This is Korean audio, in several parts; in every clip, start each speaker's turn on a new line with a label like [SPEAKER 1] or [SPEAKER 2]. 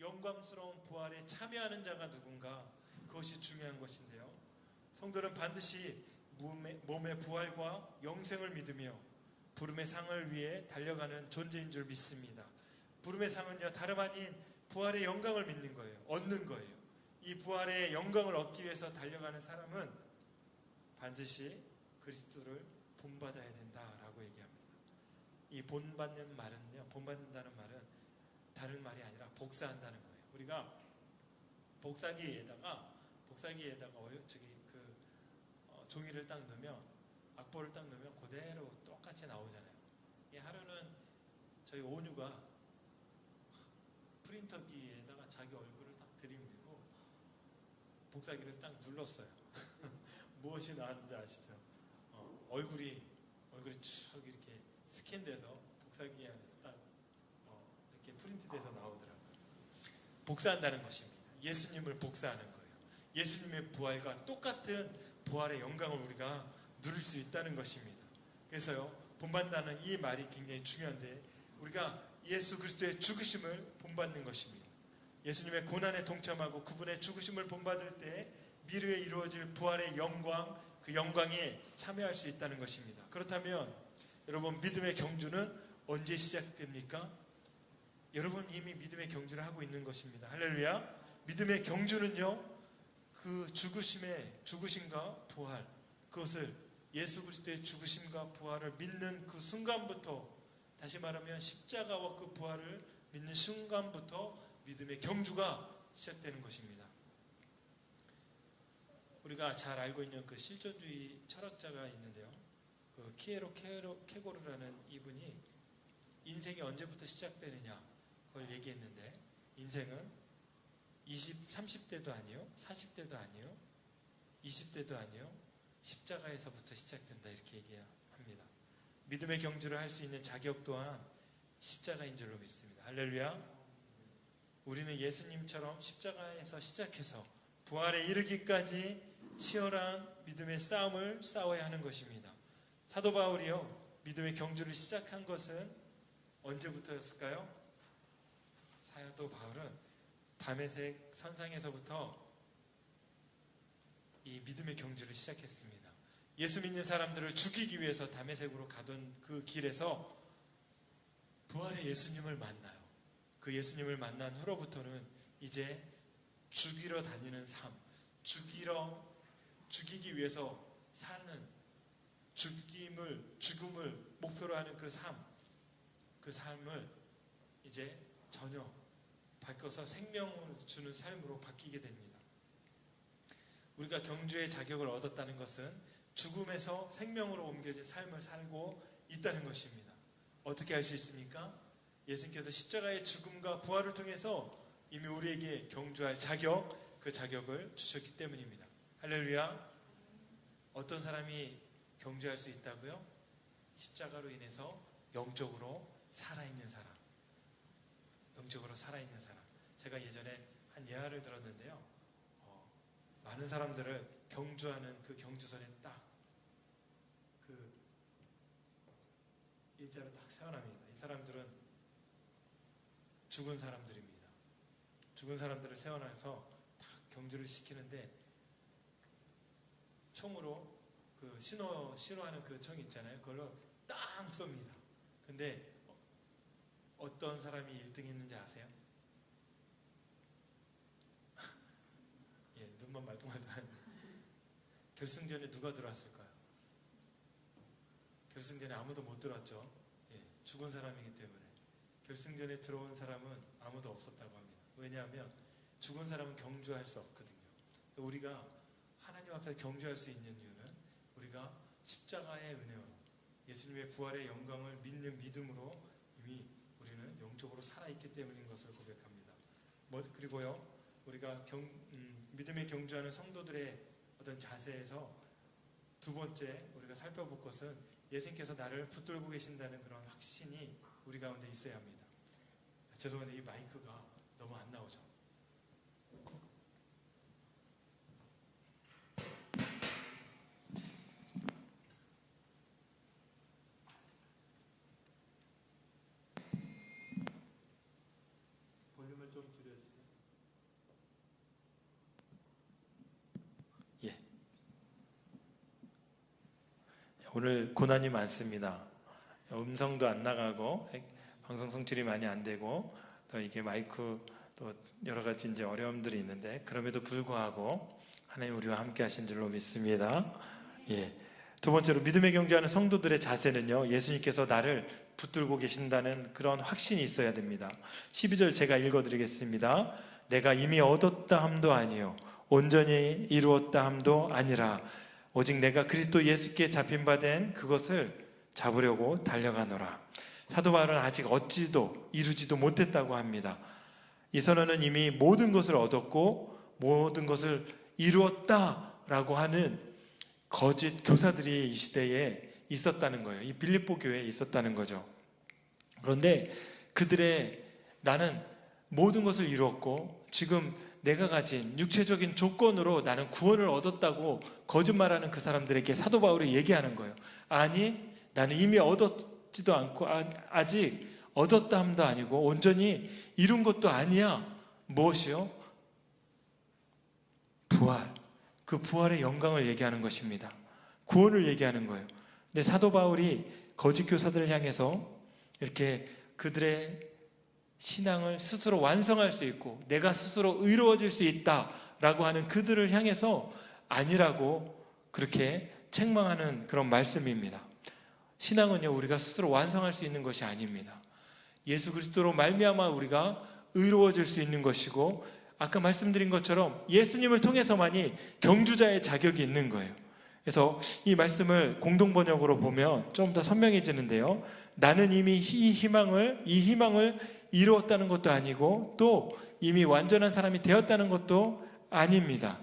[SPEAKER 1] 영광스러운 부활에 참여하는 자가 누군가 그것이 중요한 것인데요. 성도는 반드시 몸의 부활과 영생을 믿으며 부름의 상을 위해 달려가는 존재인 줄 믿습니다. 부름의 상은요 다름 아닌 부활의 영광을 믿는 거예요. 얻는 거예요. 이 부활의 영광을 얻기 위해서 달려가는 사람은 반드시 그리스도를 본받아야 된다라고 얘기합니다. 이 본받는 말은요, 본받는다는 말은 다른 말이 아니라 복사한다는 거예요. 우리가 복사기에다가 복사기에다가 얼- 저기 그 어, 종이를 딱 넣으면 악보를 딱 넣으면 그대로 똑같이 나오잖아요. 이 하루는 저희 온유가 프린터기에다가 자기 얼굴을 딱 들이밀고 복사기를 딱 눌렀어요. 무엇이 나왔는지 아시죠? 어, 얼굴이 얼굴이 쭉 이렇게 스캔돼서 복사기 안에서 딱 어, 이렇게 프린트돼서 나오더라고요. 복사한다는 것입니다. 예수님을 복사하는 거예요. 예수님의 부활과 똑같은 부활의 영광을 우리가 누릴 수 있다는 것입니다. 그래서요, 본받는다는 이 말이 굉장히 중요한데 우리가 예수 그리스도의 죽으심을 본받는 것입니다. 예수님의 고난에 동참하고 그분의 죽으심을 본받을 때 미래에 이루어질 부활의 영광, 그 영광에 참여할 수 있다는 것입니다. 그렇다면 여러분 믿음의 경주는 언제 시작됩니까? 여러분 이미 믿음의 경주를 하고 있는 것입니다. 할렐루야. 믿음의 경주는요. 그 죽으심의 죽으심과 부활 그것을 예수 그리스도의 죽으심과 부활을 믿는 그 순간부터 다시 말하면 십자가와 그 부활을 믿는 순간부터 믿음의 경주가 시작되는 것입니다. 우리가 잘 알고 있는 그 실존주의 철학자가 있는데요. 그 키에로 케고르라는 이분이 인생이 언제부터 시작되느냐 그걸 얘기했는데 인생은 20, 30대도 아니요, 40대도 아니요, 20대도 아니요, 십자가에서부터 시작된다 이렇게 얘기합니다. 믿음의 경주를 할 수 있는 자격 또한 십자가인 줄로 믿습니다. 할렐루야. 우리는 예수님처럼 십자가에서 시작해서 부활에 이르기까지 치열한 믿음의 싸움을 싸워야 하는 것입니다. 사도 바울이요 믿음의 경주를 시작한 것은 언제부터였을까요? 사도 바울은 담에색 선상에서부터 이 믿음의 경주를 시작했습니다. 예수 믿는 사람들을 죽이기 위해서 담에색으로 가던 그 길에서 부활의 예수님을 만나요. 그 예수님을 만난 후로부터는 이제 죽이러 다니는 삶, 죽이러 죽이기 위해서 사는 죽임을 죽음을 목표로 하는 그 삶, 그 삶을 이제 전혀 바뀌어서 생명을 주는 삶으로 바뀌게 됩니다. 우리가 경주의 자격을 얻었다는 것은 죽음에서 생명으로 옮겨진 삶을 살고 있다는 것입니다. 어떻게 할 수 있습니까? 예수님께서 십자가의 죽음과 부활을 통해서 이미 우리에게 경주할 자격, 그 자격을 주셨기 때문입니다. 할렐루야. 어떤 사람이 경주할 수 있다고요? 십자가로 인해서 영적으로 살아있는 사람. 영적으로 살아있는 사람. 제가 예전에 한 예화를 들었는데요. 어, 많은 사람들을 경주하는 그 경주선에 딱 그 일자로 딱 세워납니다. 이 사람들은 죽은 사람들입니다. 죽은 사람들을 세워놔서 딱 경주를 시키는데 총으로 그 신호 신호하는 그총 있잖아요. 그걸로 땅 쏩니다. 근데 어떤 사람이 1등 했는지 아세요? 예, 눈만 말똥말똥한데 결승전에 누가 들어왔을까요? 결승전에 아무도 못 들어왔죠. 예, 죽은 사람이기 때문에 결승전에 들어온 사람은 아무도 없었다고 합니다. 왜냐하면 죽은 사람은 경주할 수 없거든요. 우리가 하나님 앞에 경주할 수 있는 이유는 우리가 십자가의 은혜로 예수님의 부활의 영광을 믿는 믿음으로 이미 우리는 영적으로 살아있기 때문인 것을 고백합니다. 뭐, 그리고요, 우리가 경, 음, 믿음의 경주하는 성도들의 어떤 자세에서 두 번째 우리가 살펴볼 것은 예수님께서 나를 붙들고 계신다는 그런 확신이 우리 가운데 있어야 합니다. 죄송한데 이 마이크가 너무 안 나오죠. 볼륨을 좀 줄여주세요. 오늘 고난이 많습니다. 음성도 안 나가고 방송 성질이 많이 안 되고 또 이게 마이크 또 여러 가지 이제 어려움들이 있는데 그럼에도 불구하고 하나님 우리와 함께 하신 줄로 믿습니다. 예. 두 번째로 믿음의 경주하는 성도들의 자세는요. 예수님께서 나를 붙들고 계신다는 그런 확신이 있어야 됩니다. 12절 제가 읽어 드리겠습니다. 내가 이미 얻었다 함도 아니요 온전히 이루었다 함도 아니라 오직 내가 그리스도 예수께 잡힌 바 된 그것을 잡으려고 달려가노라. 사도 바울은 아직 얻지도 이루지도 못했다고 합니다. 이 선언은 이미 모든 것을 얻었고 모든 것을 이루었다라고 하는 거짓 교사들이 이 시대에 있었다는 거예요. 이 빌립보 교회에 있었다는 거죠. 그런데 그들의 나는 모든 것을 이루었고 지금 내가 가진 육체적인 조건으로 나는 구원을 얻었다고 거짓말하는 그 사람들에게 사도 바울이 얘기하는 거예요. 아니, 나는 이미 얻었지도 않고 아- 아직 얻었다 함도 아니고 온전히 이룬 것도 아니야. 무엇이요? 부활. 그 부활의 영광을 얘기하는 것입니다. 구원을 얘기하는 거예요. 근데 사도 바울이 거짓 교사들을 향해서 이렇게 그들의 신앙을 스스로 완성할 수 있고 내가 스스로 의로워질 수 있다라고 하는 그들을 향해서 아니라고 그렇게 책망하는 그런 말씀입니다. 신앙은요 우리가 스스로 완성할 수 있는 것이 아닙니다. 예수 그리스도로 말미암아 우리가 의로워질 수 있는 것이고 아까 말씀드린 것처럼 예수님을 통해서만이 경주자의 자격이 있는 거예요. 그래서 이 말씀을 공동 번역으로 보면 좀 더 선명해지는데요. 나는 이미 이 희망을 이 희망을 이루었다는 것도 아니고 또 이미 완전한 사람이 되었다는 것도 아닙니다.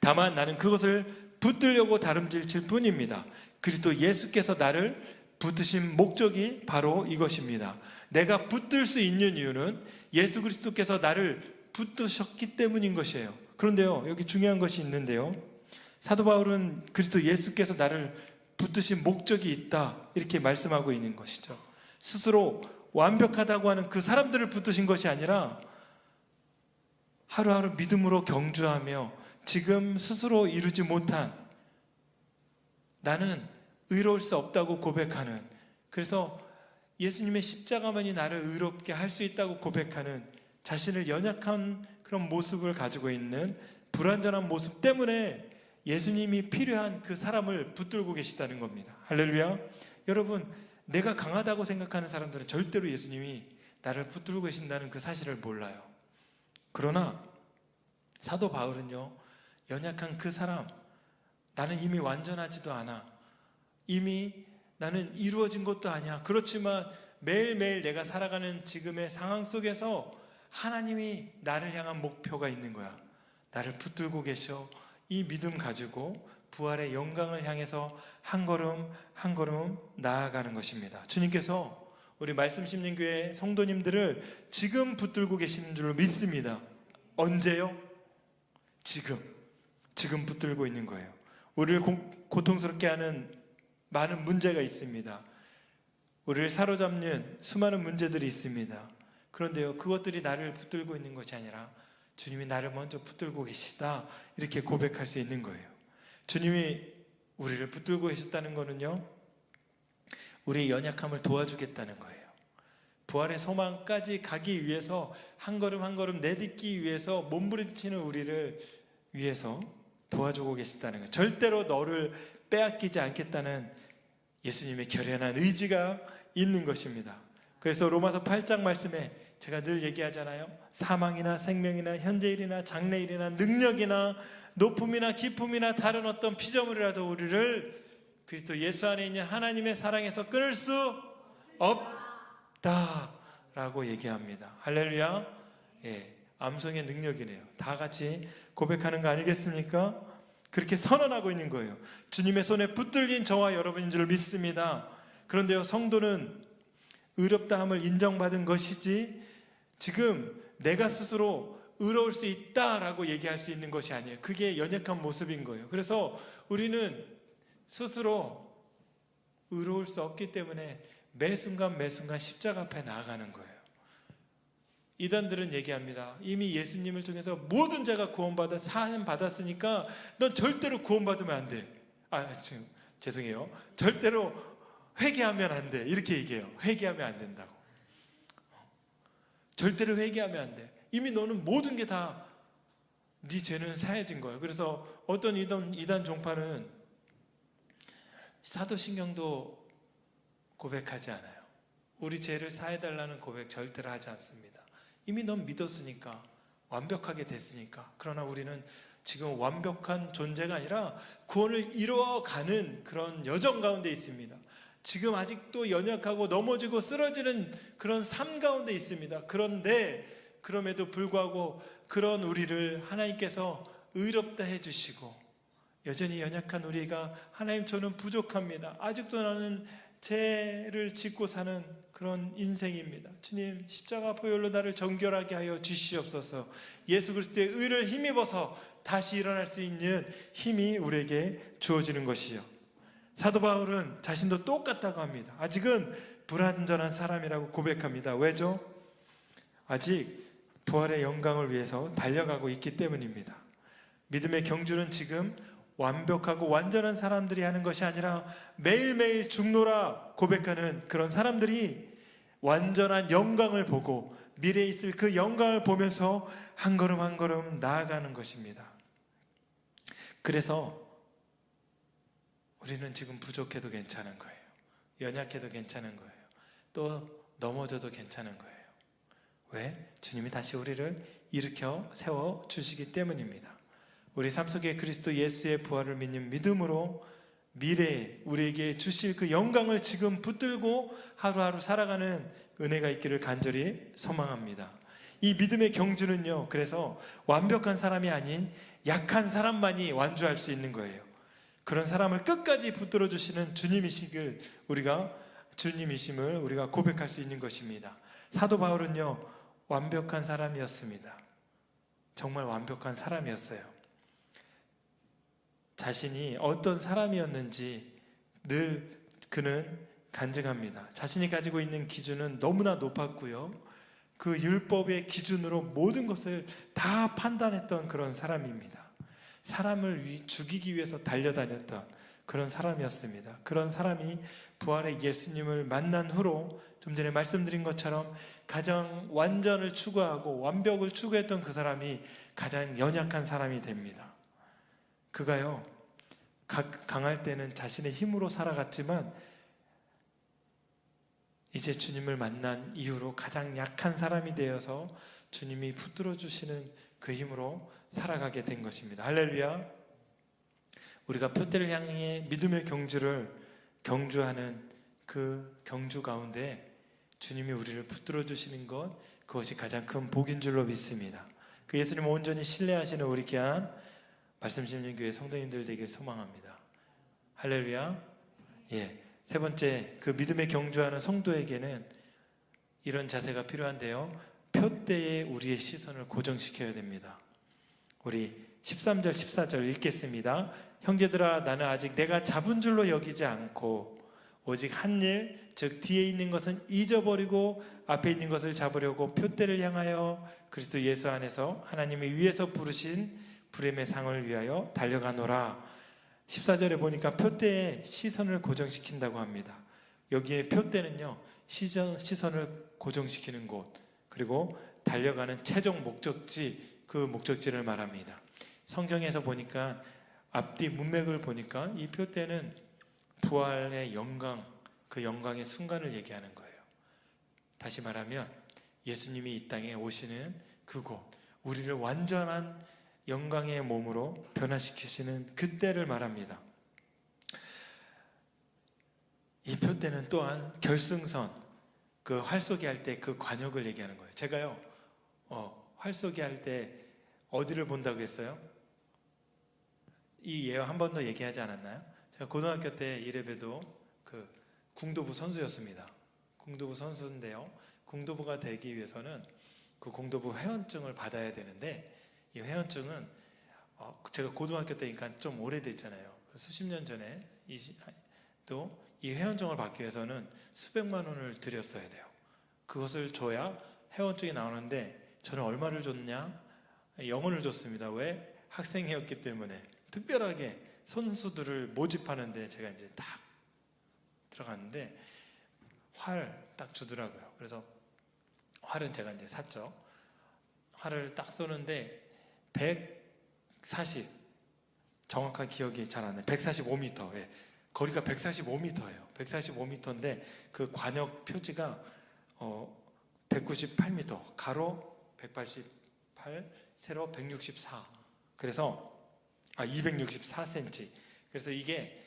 [SPEAKER 1] 다만 나는 그것을 붙들려고 다름질칠 뿐입니다. 그리스도 예수께서 나를 붙으신 목적이 바로 이것입니다. 내가 붙들 수 있는 이유는 예수 그리스도께서 나를 붙드셨기 때문인 것이에요. 그런데요, 여기 중요한 것이 있는데요. 사도 바울은 그리스도 예수께서 나를 붙드신 목적이 있다. 이렇게 말씀하고 있는 것이죠. 스스로 완벽하다고 하는 그 사람들을 붙드신 것이 아니라 하루하루 믿음으로 경주하며 지금 스스로 이루지 못한 나는 의로울 수 없다고 고백하는 그래서 예수님의 십자가만이 나를 의롭게 할 수 있다고 고백하는 자신을 연약한 그런 모습을 가지고 있는 불완전한 모습 때문에 예수님이 필요한 그 사람을 붙들고 계시다는 겁니다. 할렐루야. 여러분, 내가 강하다고 생각하는 사람들은 절대로 예수님이 나를 붙들고 계신다는 그 사실을 몰라요. 그러나 사도 바울은요, 연약한 그 사람, 나는 이미 완전하지도 않아. 이미 나는 이루어진 것도 아니야. 그렇지만 매일매일 내가 살아가는 지금의 상황 속에서 하나님이 나를 향한 목표가 있는 거야. 나를 붙들고 계셔. 이 믿음 가지고 부활의 영광을 향해서 한 걸음 한 걸음 나아가는 것입니다. 주님께서 우리 말씀 심는 교회 성도님들을 지금 붙들고 계시는 줄 믿습니다. 언제요? 지금. 지금 붙들고 있는 거예요. 우리를 고, 고통스럽게 하는 많은 문제가 있습니다. 우리를 사로잡는 수많은 문제들이 있습니다. 그런데요, 그것들이 나를 붙들고 있는 것이 아니라 주님이 나를 먼저 붙들고 계시다. 이렇게 고백할 수 있는 거예요. 주님이 우리를 붙들고 계셨다는 거는요, 우리의 연약함을 도와주겠다는 거예요. 부활의 소망까지 가기 위해서 한 걸음 한 걸음 내딛기 위해서 몸부림치는 우리를 위해서 도와주고 계시다는 거예요. 절대로 너를 빼앗기지 않겠다는 예수님의 결연한 의지가 있는 것입니다. 그래서 로마서 8장 말씀에 제가 늘 얘기하잖아요. 사망이나 생명이나 현재일이나 장래일이나 능력이나 높음이나 기쁨이나 다른 어떤 피조물이라도 우리를 그리스도 예수 안에 있는 하나님의 사랑에서 끊을 수 없다 라고 얘기합니다. 할렐루야. 예, 암송의 능력이네요. 다 같이 고백하는 거 아니겠습니까? 그렇게 선언하고 있는 거예요. 주님의 손에 붙들린 저와 여러분인 줄 믿습니다. 그런데요, 성도는 의롭다함을 인정받은 것이지 지금 내가 스스로 의로울 수 있다라고 얘기할 수 있는 것이 아니에요. 그게 연약한 모습인 거예요. 그래서 우리는 스스로 의로울 수 없기 때문에 매 순간 매 순간 십자가 앞에 나아가는 거예요. 이단들은 얘기합니다. 이미 예수님을 통해서 모든 자가 구원받아 사함 받았으니까 넌 절대로 구원받으면 안 돼. 아, 지금 죄송해요. 절대로 회개하면 안 돼. 이렇게 얘기해요. 회개하면 안 된다고. 절대로 회개하면 안 돼. 이미 너는 모든 게 다 네 죄는 사해진 거예요. 그래서 어떤 이단, 이단 종파는 사도신경도 고백하지 않아요. 우리 죄를 사해달라는 고백 절대로 하지 않습니다. 이미 넌 믿었으니까 완벽하게 됐으니까. 그러나 우리는 지금 완벽한 존재가 아니라 구원을 이루어가는 그런 여정 가운데 있습니다. 지금 아직도 연약하고 넘어지고 쓰러지는 그런 삶 가운데 있습니다. 그런데 그럼에도 불구하고 그런 우리를 하나님께서 의롭다 해주시고 여전히 연약한 우리가 하나님 저는 부족합니다. 아직도 나는 죄를 짓고 사는 그런 인생입니다. 주님 십자가 보혈로 나를 정결하게 하여 주시옵소서. 예수 그리스도의 의를 힘입어서 다시 일어날 수 있는 힘이 우리에게 주어지는 것이요. 사도 바울은 자신도 똑같다고 합니다. 아직은 불완전한 사람이라고 고백합니다. 왜죠? 아직 부활의 영광을 위해서 달려가고 있기 때문입니다. 믿음의 경주는 지금 완벽하고 완전한 사람들이 하는 것이 아니라 매일매일 죽노라 고백하는 그런 사람들이 완전한 영광을 보고 미래에 있을 그 영광을 보면서 한 걸음 한 걸음 나아가는 것입니다. 그래서 우리는 지금 부족해도 괜찮은 거예요. 연약해도 괜찮은 거예요. 또 넘어져도 괜찮은 거예요. 왜? 주님이 다시 우리를 일으켜 세워 주시기 때문입니다. 우리 삶 속에 그리스도 예수의 부활을 믿는 믿음으로 미래에 우리에게 주실 그 영광을 지금 붙들고 하루하루 살아가는 은혜가 있기를 간절히 소망합니다. 이 믿음의 경주는요, 그래서 완벽한 사람이 아닌 약한 사람만이 완주할 수 있는 거예요. 그런 사람을 끝까지 붙들어 주시는 주님이시길 우리가 주님이심을 우리가 고백할 수 있는 것입니다. 사도 바울은요, 완벽한 사람이었습니다. 정말 완벽한 사람이었어요. 자신이 어떤 사람이었는지 늘 그는 간증합니다. 자신이 가지고 있는 기준은 너무나 높았고요. 그 율법의 기준으로 모든 것을 다 판단했던 그런 사람입니다. 사람을 위- 죽이기 위해서 달려다녔던 그런 사람이었습니다. 그런 사람이 부활의 예수님을 만난 후로 좀 전에 말씀드린 것처럼 가장 완전을 추구하고 완벽을 추구했던 그 사람이 가장 연약한 사람이 됩니다. 그가요, 각- 강할 때는 자신의 힘으로 살아갔지만 이제 주님을 만난 이후로 가장 약한 사람이 되어서 주님이 붙들어 주시는 그 힘으로 살아가게 된 것입니다. 할렐루야. 우리가 표대를 향해 믿음의 경주를 경주하는 그 경주 가운데 주님이 우리를 붙들어 주시는 것 그것이 가장 큰 복인 줄로 믿습니다. 그 예수님 온전히 신뢰하시는 우리 귀한 말씀 심는 교회 성도님들 되길 소망합니다. 할렐루야. 예. 세 번째 그 믿음의 경주하는 성도에게는 이런 자세가 필요한데요. 표대에 우리의 시선을 고정시켜야 됩니다. 우리 13절 14절 읽겠습니다. 형제들아 나는 아직 내가 잡은 줄로 여기지 않고 오직 한 일, 즉 뒤에 있는 것은 잊어버리고 앞에 있는 것을 잡으려고 표대를 향하여 그리스도 예수 안에서 하나님이 위에서 부르신 부름의 상을 위하여 달려가노라. 14절에 보니까 표대에 시선을 고정시킨다고 합니다. 여기에 표대는요 시선, 시선을 고정시키는 곳 그리고 달려가는 최종 목적지 그 목적지를 말합니다. 성경에서 보니까 앞뒤 문맥을 보니까 이 표대는 부활의 영광, 그 영광의 순간을 얘기하는 거예요. 다시 말하면 예수님이 이 땅에 오시는 그곳, 우리를 완전한 영광의 몸으로 변화시키시는 그때를 말합니다. 이 표대는 또한 결승선, 그 활쏘기 할 때 그 관역을 얘기하는 거예요. 제가요, 어, 활쏘기 할 때 어디를 본다고 했어요? 이 예화 한 번 더 얘기하지 않았나요? 제가 고등학교 때 이래봬도 그 궁도부 선수였습니다. 궁도부 선수인데요. 궁도부가 되기 위해서는 그 궁도부 회원증을 받아야 되는데 이 회원증은 어, 제가 고등학교 때니까 좀 오래됐잖아요. 수십 년 전에 또 이 회원증을 받기 위해서는 수백만 원을 들였어야 돼요. 그것을 줘야 회원증이 나오는데 저는 얼마를 줬냐? 영원을 줬습니다. 왜? 학생이었기 때문에 특별하게
[SPEAKER 2] 선수들을 모집하는데 제가 이제 딱 들어갔는데 활 딱 주더라고요. 그래서 활은 제가 이제 샀죠. 활을 딱 쏘는데 140 정확한 기억이 잘 안 나요. 145m. 예. 거리가 145m예요. 145m인데 그 관역 표지가 어 198m, 가로 188, 세로 164. 그래서 아 264cm. 그래서 이게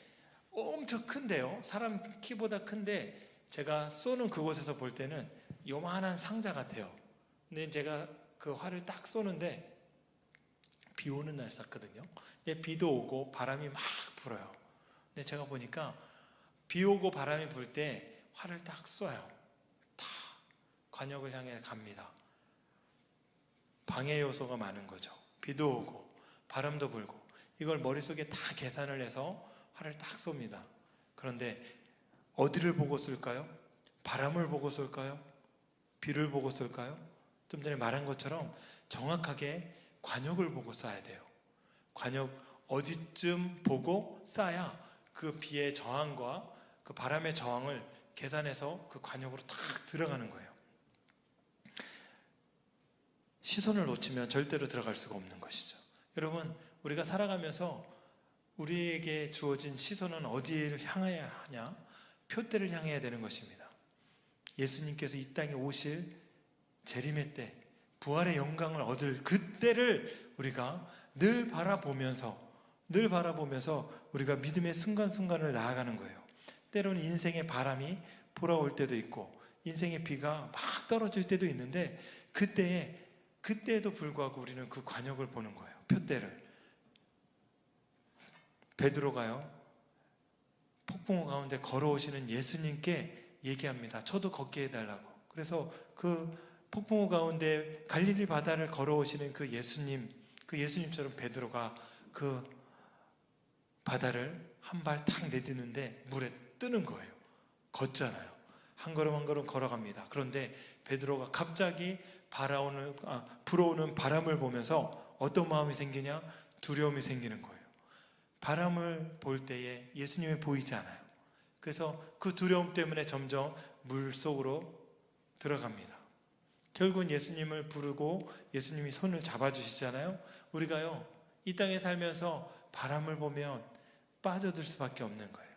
[SPEAKER 2] 엄청 큰데요. 사람 키보다 큰데 제가 쏘는 그곳에서 볼 때는 요만한 상자 같아요. 근데 제가 그 활을 딱 쏘는데 비 오는 날 쐈거든요. 근데 비도 오고 바람이 막 불어요. 근데 제가 보니까 비 오고 바람이 불 때 활을 딱 쏴요. 다 관역을 향해 갑니다. 방해 요소가 많은 거죠. 비도 오고 바람도 불고 이걸 머릿속에 다 계산을 해서 활을 딱 쏩니다. 그런데 어디를 보고 쏠까요? 바람을 보고 쏠까요? 비를 보고 쏠까요? 좀 전에 말한 것처럼 정확하게 관역을 보고 쏴야 돼요. 관역 어디쯤 보고 쏴야 그 비의 저항과 그 바람의 저항을 계산해서 그 관역으로 탁 들어가는 거예요. 시선을 놓치면 절대로 들어갈 수가 없는 것이죠. 여러분, 우리가 살아가면서 우리에게 주어진 시선은 어디를 향해야 하냐? 표대를 향해야 되는 것입니다. 예수님께서 이 땅에 오실 재림의 때, 부활의 영광을 얻을 그때를 우리가 늘 바라보면서, 늘 바라보면서 우리가 믿음의 순간순간을 나아가는 거예요. 때로는 인생의 바람이 불어올 때도 있고, 인생의 비가 막 떨어질 때도 있는데, 그때에, 그때에도 불구하고 우리는 그 관역을 보는 거예요. 표대를. 베드로가요. 폭풍우 가운데 걸어오시는 예수님께 얘기합니다. 저도 걷게 해달라고. 그래서 그 폭풍우 가운데 갈릴리 바다를 걸어오시는 그 예수님, 그 예수님처럼 베드로가 그 바다를 한 발 탁 내딛는데 물에 뜨는 거예요. 걷잖아요. 한 걸음 한 걸음 걸어갑니다. 그런데 베드로가 갑자기 바라오는, 아, 불어오는 바람을 보면서 어떤 마음이 생기냐? 두려움이 생기는 거예요. 바람을 볼 때에 예수님이 보이지 않아요. 그래서 그 두려움 때문에 점점 물 속으로 들어갑니다. 결국은 예수님을 부르고 예수님이 손을 잡아주시잖아요. 우리가요, 이 땅에 살면서 바람을 보면 빠져들 수밖에 없는 거예요.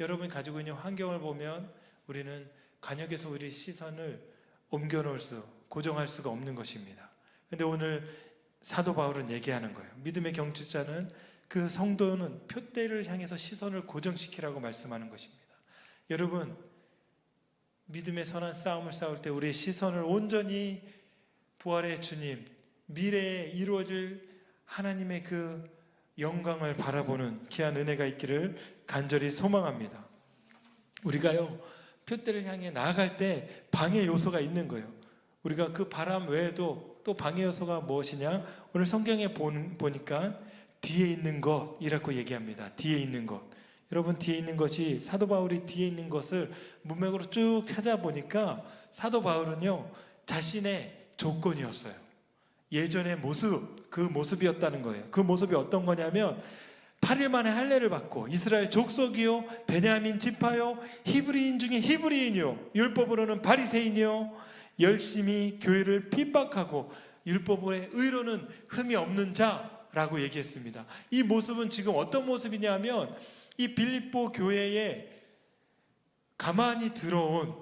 [SPEAKER 2] 여러분이 가지고 있는 환경을 보면 우리는 관역에서 우리 시선을 옮겨놓을 수, 고정할 수가 없는 것입니다. 근데 오늘 사도 바울은 얘기하는 거예요. 믿음의 경주자는 그 성도는 표대를 향해서 시선을 고정시키라고 말씀하는 것입니다. 여러분, 믿음의 선한 싸움을 싸울 때 우리의 시선을 온전히 부활의 주님, 미래에 이루어질 하나님의 그 영광을 바라보는 귀한 은혜가 있기를 간절히 소망합니다. 우리가요, 표대를 향해 나아갈 때 방해 요소가 있는 거예요. 우리가 그 바람 외에도 또 방해 요소가 무엇이냐? 오늘 성경에 본- 보니까 뒤에 있는 것이라고 얘기합니다. 뒤에 있는 것. 여러분 뒤에 있는 것이 사도 바울이 뒤에 있는 것을 문맥으로 쭉 찾아보니까 사도 바울은요 자신의 조건이었어요. 예전의 모습 그 모습이었다는 거예요. 그 모습이 어떤 거냐면 8일 만에 할례를 받고 이스라엘 족속이요 베냐민 지파요 히브리인 중에 히브리인이요 율법으로는 바리새인이요 열심히 교회를 핍박하고 율법의 의로는 흠이 없는 자라고 얘기했습니다. 이 모습은 지금 어떤 모습이냐면 이 빌립보 교회에 가만히 들어온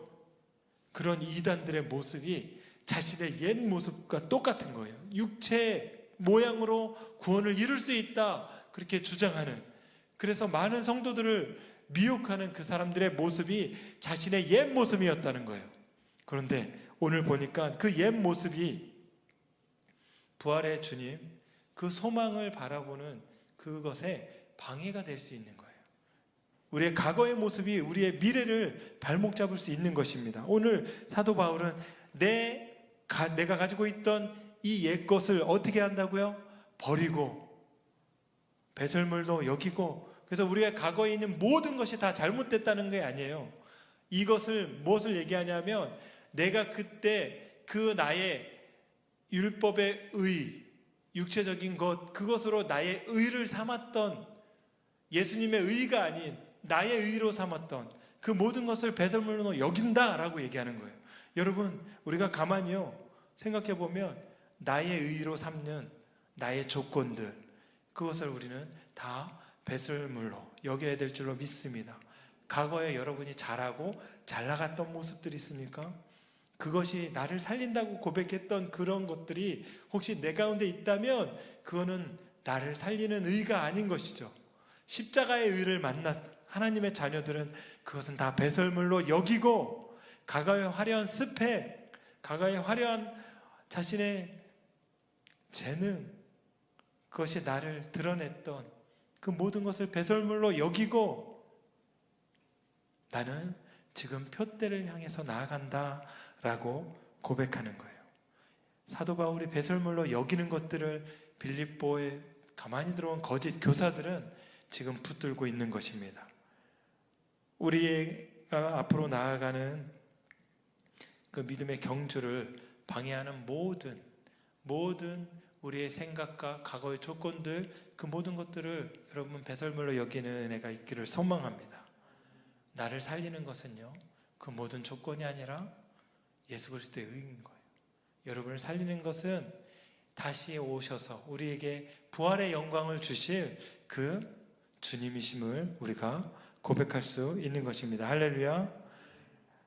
[SPEAKER 2] 그런 이단들의 모습이 자신의 옛 모습과 똑같은 거예요. 육체 모양으로 구원을 이룰 수 있다. 그렇게 주장하는. 그래서 많은 성도들을 미혹하는 그 사람들의 모습이 자신의 옛 모습이었다는 거예요. 그런데 오늘 보니까 그 옛 모습이 부활의 주님, 그 소망을 바라보는 그것에 방해가 될 수 있는 거예요. 우리의 과거의 모습이 우리의 미래를 발목 잡을 수 있는 것입니다. 오늘 사도 바울은 내 가, 내가 가지고 있던 이 옛 것을 어떻게 한다고요? 버리고 배설물도 여기고 그래서 우리의 과거에 있는 모든 것이 다 잘못됐다는 게 아니에요. 이것을 무엇을 얘기하냐면 내가 그때 그 나의 율법의 의, 육체적인 것, 그것으로 나의 의를 삼았던 예수님의 의가 아닌 나의 의로 삼았던 그 모든 것을 배설물로 여긴다라고 얘기하는 거예요. 여러분, 우리가 가만히요 생각해 보면 나의 의로 삼는 나의 조건들 그것을 우리는 다 배설물로 여겨야 될 줄로 믿습니다. 과거에 여러분이 잘하고 잘 나갔던 모습들이 있습니까? 그것이 나를 살린다고 고백했던 그런 것들이 혹시 내 가운데 있다면 그거는 나를 살리는 의가 아닌 것이죠. 십자가의 의를 만났 하나님의 자녀들은 그것은 다 배설물로 여기고 과거의 화려한 스펙, 과거의 화려한 자신의 재능, 그것이 나를 드러냈던 그 모든 것을 배설물로 여기고 나는 지금 표대를 향해서 나아간다 라고 고백하는 거예요. 사도 바울이 배설물로 여기는 것들을 빌립보에 가만히 들어온 거짓 교사들은 지금 붙들고 있는 것입니다. 우리가 앞으로 나아가는 그 믿음의 경주를 방해하는 모든 모든 우리의 생각과 과거의 조건들 그 모든 것들을 여러분 배설물로 여기는 은혜가 있기를 소망합니다. 나를 살리는 것은요 그 모든 조건이 아니라 예수 그리스도의 의인 거예요. 여러분을 살리는 것은 다시 오셔서 우리에게 부활의 영광을 주실 그 주님이심을 우리가 고백할 수 있는 것입니다. 할렐루야.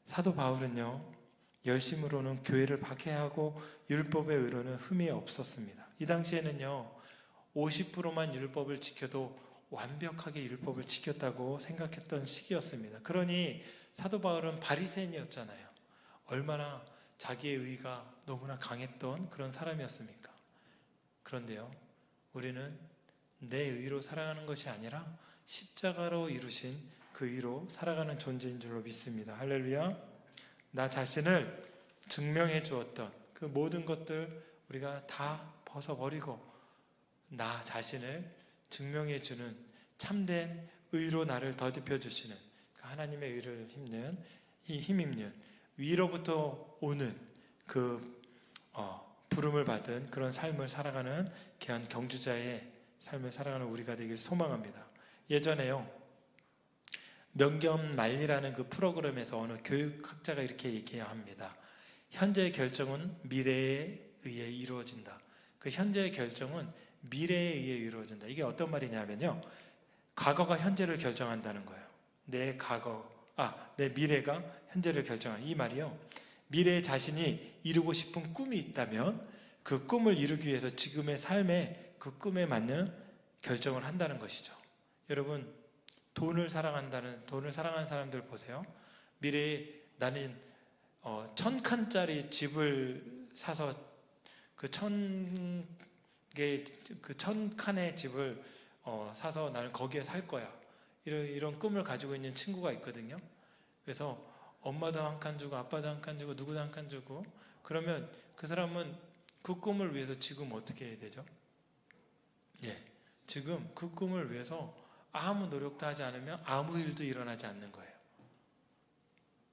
[SPEAKER 2] 사도 바울은요, 열심으로는 교회를 박해하고 율법의 의로는 흠이 없었습니다. 이 당시에는요, 50%만 율법을 지켜도 완벽하게 율법을 지켰다고 생각했던 시기였습니다. 그러니 사도 바울은 바리새인이었잖아요. 얼마나 자기의 의가 너무나 강했던 그런 사람이었습니까? 그런데요, 우리는 내 의로 살아가는 것이 아니라 십자가로 이루신 그 의로 살아가는 존재인 줄로 믿습니다. 할렐루야. 나 자신을 증명해 주었던 그 모든 것들 우리가 다 벗어버리고 나 자신을 증명해 주는 참된 의로 나를 더듬혀 주시는 그 하나님의 의를 힘는 이 힘입는 위로부터 오는 그 어, 부름을 받은 그런 삶을 살아가는 귀한 경주자의 삶을 살아가는 우리가 되길 소망합니다. 예전에요. 명견 말리라는 그 프로그램에서 어느 교육학자가 이렇게 얘기합니다. 현재의 결정은 미래에 의해 이루어진다. 그 현재의 결정은 미래에 의해 이루어진다. 이게 어떤 말이냐면요. 과거가 현재를 결정한다는 거예요. 내 과거, 아, 내 미래가 현재를 결정한 이 말이요. 미래에 자신이 이루고 싶은 꿈이 있다면 그 꿈을 이루기 위해서 지금의 삶에 그 꿈에 맞는 결정을 한다는 것이죠. 여러분, 돈을 사랑한다는, 돈을 사랑하는 사람들 보세요. 미래에 나는 어, 천 칸짜리 집을 사서 그 천 개, 그 천 칸의 집을 어, 사서 나는 거기에 살 거야. 이런, 이런 꿈을 가지고 있는 친구가 있거든요. 그래서 엄마도 한 칸 주고 아빠도 한 칸 주고 누구도 한 칸 주고 그러면 그 사람은 그 꿈을 위해서 지금 어떻게 해야 되죠? 예. 지금 그 꿈을 위해서 아무 노력도 하지 않으면 아무 일도 일어나지 않는 거예요.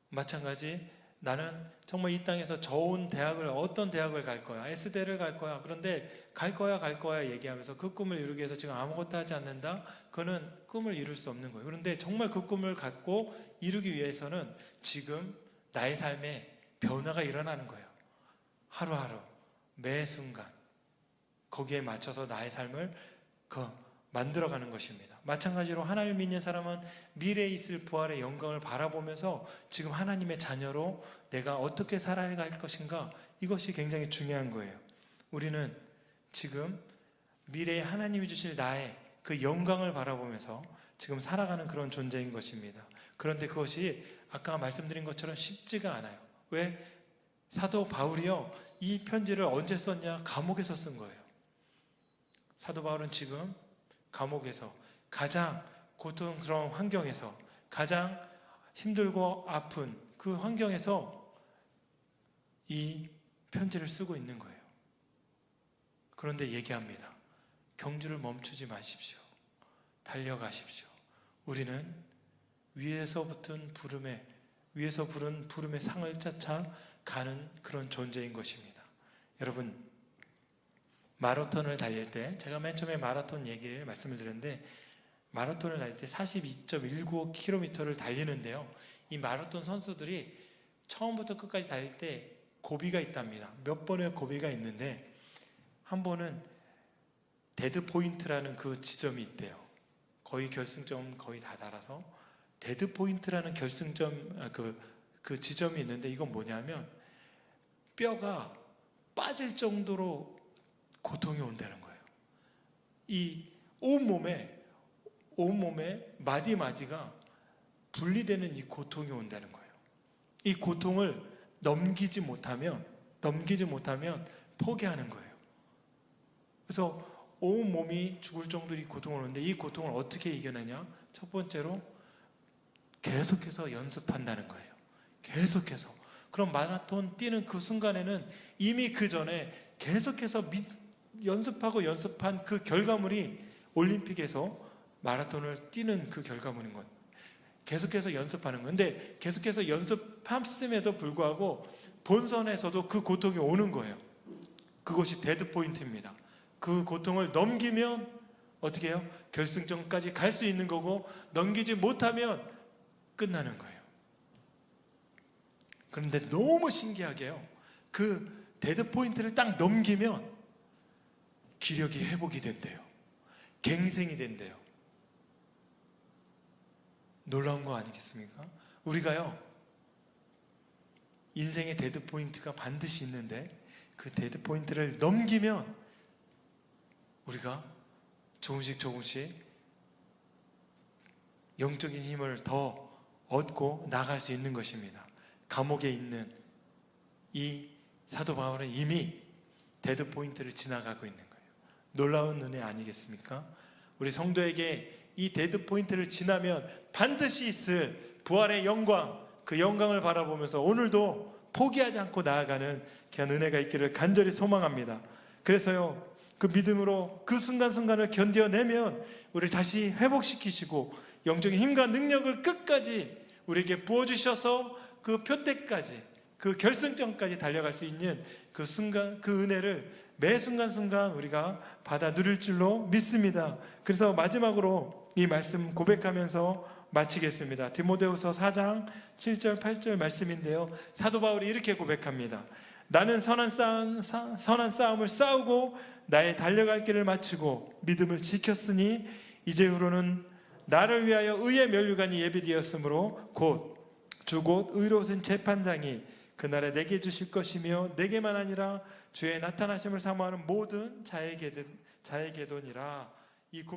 [SPEAKER 2] 마찬가지 나는 정말 이 땅에서 좋은 대학을 어떤 대학을 갈 거야? S대를 갈 거야? 그런데 갈 거야 갈 거야 얘기하면서 그 꿈을 이루기 위해서 지금 아무것도 하지 않는다? 그는 꿈을 이룰 수 없는 거예요. 그런데 정말 그 꿈을 갖고 이루기 위해서는 지금 나의 삶에 변화가 일어나는 거예요. 하루하루 매 순간. 거기에 맞춰서 나의 삶을 그 만들어가는 것입니다. 마찬가지로 하나님을 믿는 사람은 미래에 있을 부활의 영광을 바라보면서 지금 하나님의 자녀로 내가 어떻게 살아갈 것인가 이것이 굉장히 중요한 거예요. 우리는 지금 미래에 하나님이 주실 나의 그 영광을 바라보면서 지금 살아가는 그런 존재인 것입니다. 그런데 그것이 아까 말씀드린 것처럼 쉽지가 않아요. 왜? 사도 바울이요. 이 편지를 언제 썼냐? 감옥에서 쓴 거예요. 사도 바울은 지금 감옥에서 가장 고통스러운 환경에서 가장 힘들고 아픈 그 환경에서 이 편지를 쓰고 있는 거예요. 그런데 얘기합니다. 경주를 멈추지 마십시오. 달려가십시오. 우리는 위에서 붙은 부름에 위에서 부른 부름의 상을 쫓아 가는 그런 존재인 것입니다. 여러분 마라톤을 달릴 때 제가 맨 처음에 마라톤 얘기를 말씀을 드렸는데 마라톤을 달때 42.195km를 달리는데요. 이 마라톤 선수들이 처음부터 끝까지 달릴 때 고비가 있답니다. 몇 번의 고비가 있는데 한 번은 데드 포인트라는 그 지점이 있대요. 거의 결승점 거의 다 달아서 데드 포인트라는 결승점 아, 그, 그 지점이 있는데 이건 뭐냐면 뼈가 빠질 정도로 고통이 온다는 거예요. 이 온몸에 온몸에 마디 마디가 분리되는 이 고통이 온다는 거예요. 이 고통을 넘기지 못하면 넘기지 못하면 포기하는 거예요. 그래서 온 몸이 죽을 정도로 이 고통을 오는데 이 고통을 어떻게 이겨내냐? 첫 번째로 계속해서 연습한다는 거예요. 계속해서. 그럼 마라톤 뛰는 그 순간에는 이미 그 전에 계속해서 미- 연습하고 연습한 그 결과물이 올림픽에서 마라톤을 뛰는 그 결과물인 것. 계속해서 연습하는 건데 계속해서 연습했음에도 불구하고 본선에서도 그 고통이 오는 거예요. 그것이 데드 포인트입니다. 그 고통을 넘기면 어떻게 해요? 결승전까지 갈 수 있는 거고 넘기지 못하면 끝나는 거예요. 그런데 너무 신기하게요. 그 데드 포인트를 딱 넘기면 기력이 회복이 된대요. 갱생이 된대요. 놀라운 거 아니겠습니까? 우리가요, 인생의 데드 포인트가 반드시 있는데 그 데드 포인트를 넘기면 우리가 조금씩 조금씩 영적인 힘을 더 얻고 나갈 수 있는 것입니다. 감옥에 있는 이 사도 바울은 이미 데드 포인트를 지나가고 있는 거예요. 놀라운 은혜 아니겠습니까? 우리 성도에게 이 데드 포인트를 지나면 반드시 있을 부활의 영광, 그 영광을 바라보면서 오늘도 포기하지 않고 나아가는 귀한 은혜가 있기를 간절히 소망합니다. 그래서요, 그 믿음으로 그 순간순간을 견뎌내면 우리를 다시 회복시키시고 영적인 힘과 능력을 끝까지 우리에게 부어주셔서 그 표대까지 그 결승점까지 달려갈 수 있는 그 순간 그 은혜를 매 순간순간 우리가 받아 누릴 줄로 믿습니다. 그래서 마지막으로 이 말씀 고백하면서 마치겠습니다. 디모데후서 4장 7절 8절 말씀인데요. 사도 바울이 이렇게 고백합니다. 나는 선한 싸움, 사- 선한 싸움을 싸우고 나의 달려갈 길을 마치고 믿음을 지켰으니 이제후로는 나를 위하여 의의 면류관이 예비되었으므로 곧 주곧 의로우신 재판장이 그날에 내게 주실 것이며 내게만 아니라 주의 나타나심을 사모하는 모든 자에게 자에게도니라. 이 고-